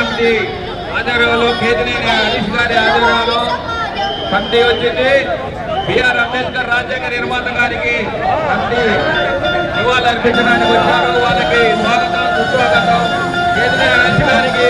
Committee ఆధ్వర్యంలో కేతినేని హరీష్ గారి ఆధ్వర్యంలో కమిటీ వచ్చింది. బిఆర్ అంబేద్కర్ రాజ్యాంగ నిర్మాత గారికి కమిటీ నివాళులు అర్పించడానికి వచ్చారు. వాళ్ళకి స్వాగతం సుస్వాగతం. కేతినేని హరీష్ గారికి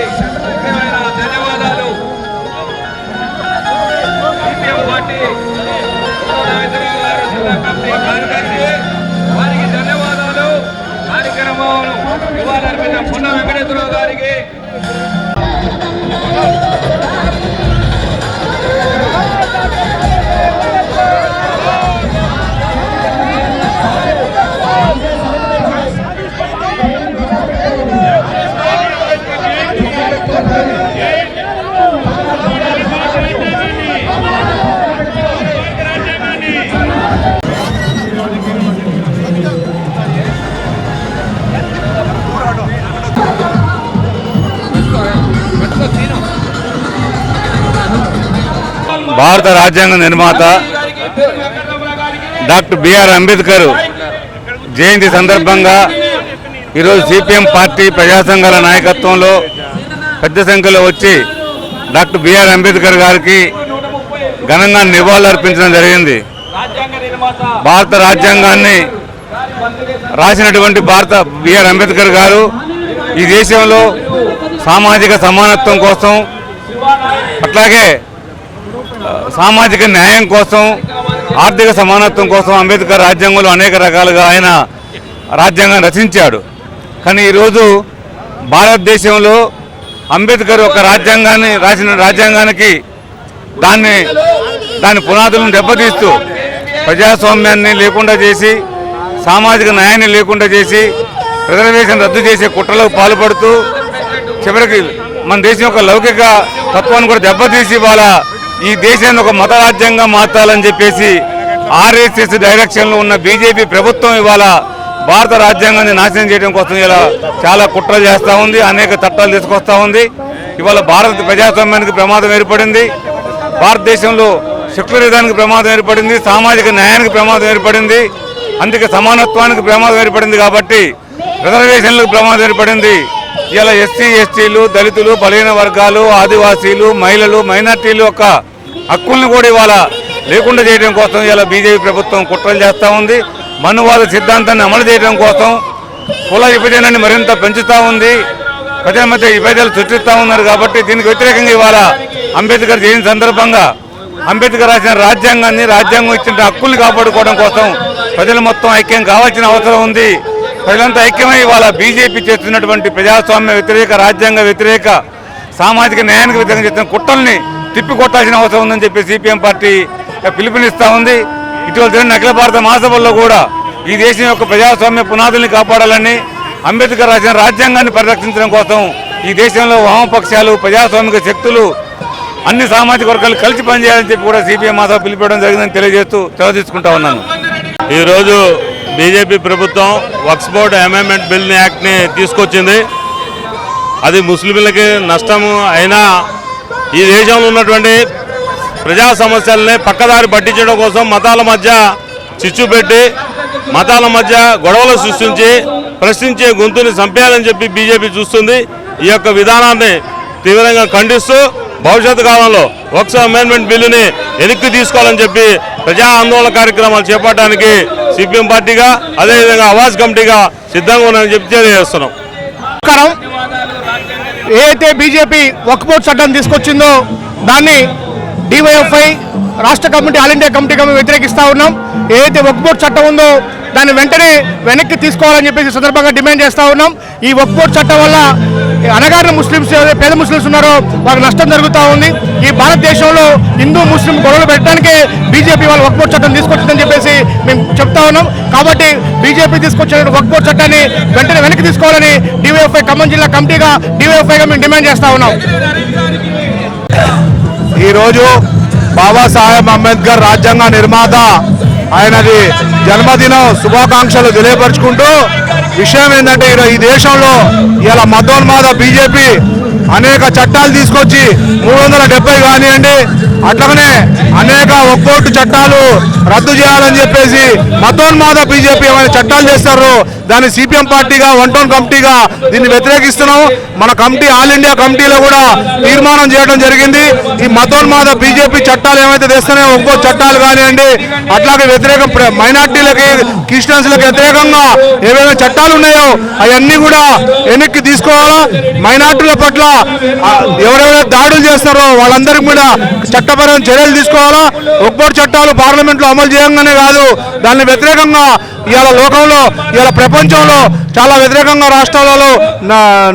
భారత రాజ్యాంగ నిర్మాత డాక్టర్ బిఆర్ అంబేద్కర్ జయంతి సందర్భంగా ఈరోజు సిపిఎం పార్టీ ప్రజాసంఘాల నాయకత్వంలో పెద్ద సంఖ్యలో వచ్చి డాక్టర్ బిఆర్ అంబేద్కర్ గారికి ఘనంగా నివాళులర్పించడం జరిగింది. భారత రాజ్యాంగాన్ని రాసినటువంటి భారత బిఆర్ అంబేద్కర్ గారు ఈ దేశంలో సామాజిక సమానత్వం కోసం అట్లాగే సామాజిక న్యాయం కోసం ఆర్థిక సమానత్వం కోసం అంబేద్కర్ రాజ్యాంగంలో అనేక రకాలుగా ఆయన రాజ్యాంగం రచించాడు. కానీ ఈరోజు భారతదేశంలో అంబేద్కర్ ఒక రాజ్యాంగాన్ని రాసిన రాజ్యాంగానికి దాన్ని దాని పునాదులను దెబ్బతీస్తూ ప్రజాస్వామ్యాన్ని లేకుండా చేసి సామాజిక న్యాయాన్ని లేకుండా చేసి రిజర్వేషన్ రద్దు చేసే కుట్రలకు పాల్పడుతూ చివరికి మన దేశం యొక్క లౌకిక తత్వాన్ని కూడా దెబ్బతీసి వాళ్ళ ఈ దేశాన్ని ఒక మత రాజ్యంగా మార్చాలని చెప్పేసి ఆర్ఎస్ఎస్ డైరెక్షన్లో ఉన్న బీజేపీ ప్రభుత్వం ఇవాళ భారత రాజ్యాంగాన్ని నాశనం చేయడం కోసం ఇలా చాలా కుట్రలు చేస్తూ ఉంది అనేక చట్టాలు తీసుకొస్తా ఉంది. ఇవాళ భారత ప్రజాస్వామ్యానికి ప్రమాదం ఏర్పడింది. భారతదేశంలో సెక్యులరిజానికి ప్రమాదం ఏర్పడింది సామాజిక న్యాయానికి ప్రమాదం ఏర్పడింది అందుకే సమానత్వానికి ప్రమాదం ఏర్పడింది కాబట్టి రిజర్వేషన్లకు ప్రమాదం ఏర్పడింది. ఇలా ఎస్సీ ఎస్టీలు దళితులు బలహీన వర్గాలు ఆదివాసీలు మహిళలు మైనార్టీలు యొక్క హక్కుల్ని కూడా ఇవాళ లేకుండా చేయడం కోసం ఇలా బీజేపీ ప్రభుత్వం కుట్రలు చేస్తూ ఉంది. మనువాద సిద్ధాంతాన్ని అమలు చేయడం కోసం కుల విభజనాన్ని మరింత పెంచుతూ ఉంది. ప్రజల మధ్య విభేదాలు సృష్టిస్తూ ఉన్నారు కాబట్టి దీనికి వ్యతిరేకంగా ఇవాళ అంబేద్కర్ జయంతి సందర్భంగా అంబేద్కర్ రాసిన రాజ్యాంగాన్ని రాజ్యాంగం ఇచ్చిన హక్కుల్ని కాపాడుకోవడం కోసం ప్రజలు మొత్తం ఐక్యం కావాల్సిన అవసరం ఉంది. ప్రజలంతా ఐక్యమై ఇవాళ బీజేపీ చేస్తున్నటువంటి ప్రజాస్వామ్య వ్యతిరేక రాజ్యాంగ వ్యతిరేక సామాజిక న్యాయానికి వ్యతిరేకంగా చేస్తున్న కుట్రల్ని తిప్పికొట్టాల్సిన అవసరం ఉందని చెప్పి సిపిఎం పార్టీ పిలుపునిస్తా ఉంది. ఇటీవల జరిగిన అఖిల భారత మహాసభల్లో కూడా ఈ దేశం యొక్క ప్రజాస్వామ్య పునాదుల్ని కాపాడాలని అంబేద్కర్ రాసిన రాజ్యాంగాన్ని పరిరక్షించడం కోసం ఈ దేశంలో వామపక్షాలు ప్రజాస్వామిక శక్తులు అన్ని సామాజిక వర్గాలు కలిసి పనిచేయాలని చెప్పి కూడా సిపిఎం మాధవ పిలిపడం జరిగిందని తెలియజేస్తూ సెలవు తీసుకుంటా ఉన్నాను. ఈరోజు బీజేపీ ప్రభుత్వం వక్స్ బోర్డ్ అమెండ్మెంట్ బిల్ని యాక్ట్ని తీసుకొచ్చింది. అది ముస్లింలకి నష్టము అయినా ఈ దేశంలో ఉన్నటువంటి ప్రజా సమస్యల్ని పక్కదారి పట్టించడం కోసం మతాల మధ్య చిచ్చు పెట్టి మతాల మధ్య గొడవలు సృష్టించి ప్రశ్నించే గొంతుని చంపేయాలని చెప్పి బీజేపీ చూస్తుంది. ఈ యొక్క విధానాన్ని తీవ్రంగా ఖండిస్తూ భవిష్యత్తు కాలంలో వక్స్ అమెండ్మెంట్ బిల్లుని వెనక్కి తీసుకోవాలని చెప్పి ప్రజా ఆందోళన కార్యక్రమాలు చేపట్టడానికి సిపిఎం పార్టీగా అదేవిధంగా అవాజ్ కమిటీగా సిద్ధంగా ఉన్నాయని చెప్పి తెలియజేస్తున్నాం. ఏదైతే బీజేపీ వక్బోర్డ్ చట్టం తీసుకొచ్చిందో దాన్ని డివైఎఫ్ఐ రాష్ట్ర కమిటీ ఆల్ ఇండియా కమిటీగా మేము వ్యతిరేకిస్తా ఉన్నాం. ఏదైతే వక్బోర్డ్ చట్టం ఉందో దాన్ని వెంటనే వెనక్కి తీసుకోవాలని చెప్పేసి సందర్భంగా డిమాండ్ చేస్తూ ఉన్నాం. ఈ వక్ఫోర్ట్ చట్టం వల్ల అనగారిన ముస్లిమ్స్ పేద ముస్లిమ్స్ ఉన్నారో వాళ్ళకి నష్టం జరుగుతూ ఉంది. ఈ భారతదేశంలో హిందూ ముస్లిం గొడవలు పెట్టడానికే బీజేపీ వాళ్ళు వక్బోర్డ్ చట్టం తీసుకొచ్చిందని చెప్పేసి మేము చెప్తా ఉన్నాం. కాబట్టి బీజేపీ తీసుకొచ్చిన వక్బోర్డ్ చట్టాన్ని వెంటనే వెనక్కి తీసుకోవాలని డివైఎఫ్ఐ ఖమ్మం జిల్లా కమిటీగా డివైఎఫ్ఐగా మేము డిమాండ్ చేస్తూ ఉన్నాం. ఈరోజు బాబాసాహెబ్ అంబేద్కర్ రాజ్యాంగ నిర్మాత ఆయనది జన్మదిన శుభాకాంక్షలు తెలియపరుచుకుంటూ విషయం ఏంటంటే ఈ దేశంలో ఇలా మతోన్మాద బీజేపీ అనేక చట్టాలు తీసుకొచ్చి మూడు వందల డెబ్బై కానివ్వండి అట్లనే అనేక ఒక్కోటు చట్టాలు రద్దు చేయాలని చెప్పేసి మతోన్మాద బీజేపీ ఏమైనా చట్టాలు చేస్తారు దాన్ని సిపిఎం పార్టీగా వన్ టౌన్ కమిటీగా దీన్ని వ్యతిరేకిస్తున్నాం. మన కమిటీ ఆల్ ఇండియా కమిటీలో కూడా తీర్మానం చేయడం జరిగింది. ఈ మతోన్మాద బీజేపీ చట్టాలు ఏమైతే తెస్తున్నాయో ఒక్కో చట్టాలు కానివ్వండి అట్లాగే వ్యతిరేక మైనార్టీలకి క్రిస్టియన్స్లకు వ్యతిరేకంగా ఏవైనా చట్టాలు ఉన్నాయో అవన్నీ కూడా వెనక్కి తీసుకోవాలా? మైనార్టీల పట్ల ఆ, ఎవరెవరైతే దాడులు చేస్తారో వాళ్ళందరికీ కూడా చట్టపరమైన చర్యలు తీసుకోవాలా? ఒక్కోటి చట్టాలు పార్లమెంట్లో అమలు చేయంగానే కాదు దాన్ని వ్యతిరేకంగా ఇవాళ లోకంలో ఇవాళ ప్రపంచంలో చాలా వ్యతిరేకంగా రాష్ట్రాలలో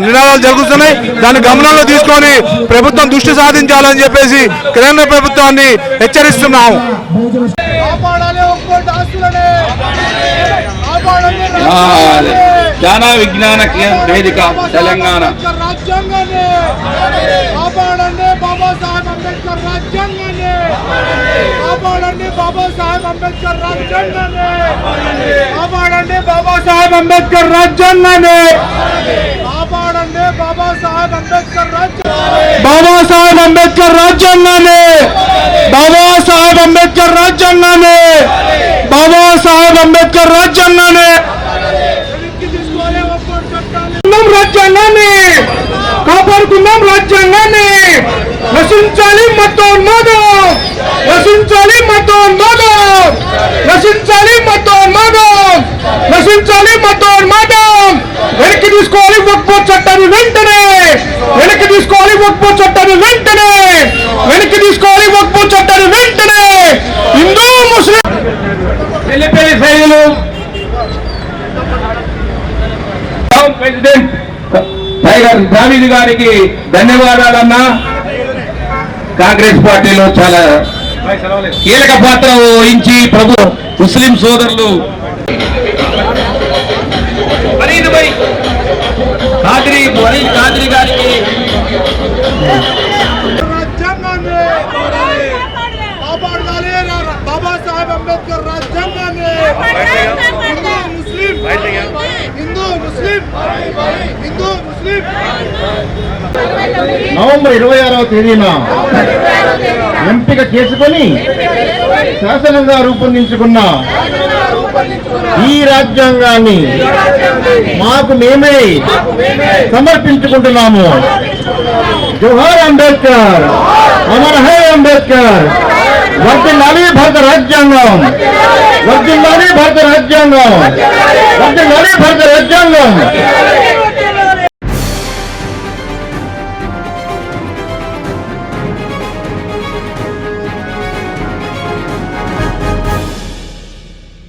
నినాదాలు జరుగుతున్నాయి. దాన్ని గమనంలో తీసుకొని ప్రభుత్వం దృష్టి సాధించాలని చెప్పేసి కేంద్ర ప్రభుత్వాన్ని హెచ్చరిస్తున్నాము. జ్ఞాన విజ్ఞాన వేదిక తెలంగాణ. కాపాడండి. బాబాసాహెబ్ అంబేద్కర్ రాజ్యాంగాన్ని. కాపాడండి బాబాసాహెబ్ అంబేద్కర్ రాజ్యాంగాన్ని. కాపాడండి బాబాసాహెబ్ అంబేద్కర్ రాజ్యాంగాన్ని. కాపాడండి బాబాసాహెబ్ అంబేద్కర్ రాజ్యాంగాన్ని. బాబాసాహెబ్ అంబేద్కర్ రాజ్యాంగాన్ని. బాబాసాహెబ్ అంబేద్కర్ రాజ్యాంగాన్ని. బాబాసాహెబ్ అంబేద్కర్ రాజ్యాంగాన్ని. రాజ్యాంగాన్ని. కాపాడుకుందాం రాజ్యాంగాన్ని. నశించాలి మతోన్మాదం. నశించాలి మతోన్మాదం. నశించాలి మతోన్మాదం. నశించాలి మతోన్మాదం. వెనక్కి తీసుకోవాలి ఒక్కో చట్టాన్ని వెంటనే. వెనక్కి తీసుకోవాలి ఒక్కో చట్టాన్ని వెంటనే. వెనక్కి తీసుకోవాలి ఒక్కో చట్టాన్ని వెంటనే. Hindu Muslim. Pellipalli Saidulu president tiger Javeed గారికి ధన్యవాదాలన్నా. కాంగ్రెస్ పార్టీలో చాలా కీలక పాత్ర వహించి ప్రభు ముస్లిం సోదరులు. కాద్రి గారికి. బాబాసాహెబ్ అంబేద్కర్ రాజ్యాంగాన్ని. Hindu Muslim Hindu Muslim Hindu November ఇరవై ఆరవ తేదీన ఎంపిక చేసుకొని శాసనంగా రూపొందించుకున్న ఈ రాజ్యాంగాన్ని మాకు మేమే సమర్పించుకుంటున్నాము. జోహార్ అంబేద్కర్ అమర్ హై అంబేద్కర్ వర్దిల్లాలి భారత రాజ్యాంగం వర్దిల్లాలి భారత రాజ్యాంగం వర్దిల్లాలి భారత రాజ్యాంగం